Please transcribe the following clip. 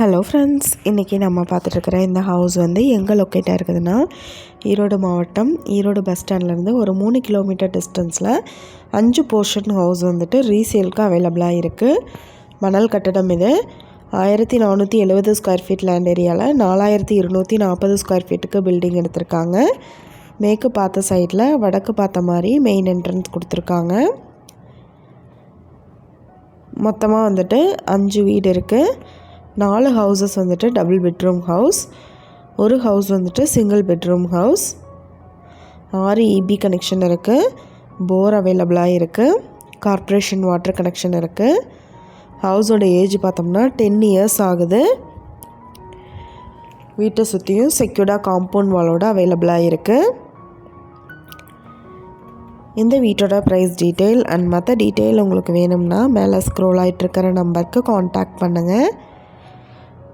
Hello friends இன்றைக்கி நம்ம பார்த்துட்ருக்குற இந்த ஹவுஸ் வந்து எங்கே லொக்கேட்டாக இருக்குதுன்னா ஈரோடு மாவட்டம் ஈரோடு பஸ் ஸ்டாண்ட்லேருந்து ஒரு மூணு கிலோமீட்டர் டிஸ்டன்ஸில் அஞ்சு போர்ஷன் ஹவுஸ் வந்துட்டு ரீசேலுக்கு அவைலபிளாக இருக்குது மணல் கட்டடம் இது. ஆயிரத்தி நானூற்றி எழுபது ஸ்கொயர் ஃபீட் லேண்ட் ஏரியாவில் நாலாயிரத்தி இருநூற்றி நாற்பது ஸ்கொயர் ஃபீட்டுக்கு பில்டிங் எடுத்திருக்காங்க. மேற்கு பார்த்த சைடில் வடக்கு பார்த்த மாதிரி மெயின் என்ட்ரன்ஸ் கொடுத்துருக்காங்க. மொத்தமாக வந்துட்டு அஞ்சு வீடு இருக்குது நாலு ஹவுசஸ் வந்துட்டு டபுள் பெட்ரூம் ஹவுஸ் ஒரு ஹவுஸ் வந்துட்டு சிங்கிள் பெட்ரூம் ஹவுஸ் ஆறு இபி கனெக்ஷன் இருக்குது போர் அவைலபிளாக இருக்குது கார்ப்பரேஷன் வாட்டர் கனெக்ஷன் இருக்குது ஹவுஸோட ஏஜ் பார்த்தோம்னா டென் இயர்ஸ் ஆகுது. வீட்டை சுற்றியும் செக்யூர்டாக காம்பவுண்ட் வாலோட அவைலபிளாக இருக்குது இந்த வீட்டோட ப்ரைஸ் டீட்டெயில் அண்ட் மற்ற டீட்டெயில் உங்களுக்கு வேணும்னா மேலே ஸ்க்ரோல் ஆகிட்டுருக்கிற நம்பருக்கு காண்டாக்ட் பண்ணுங்கள்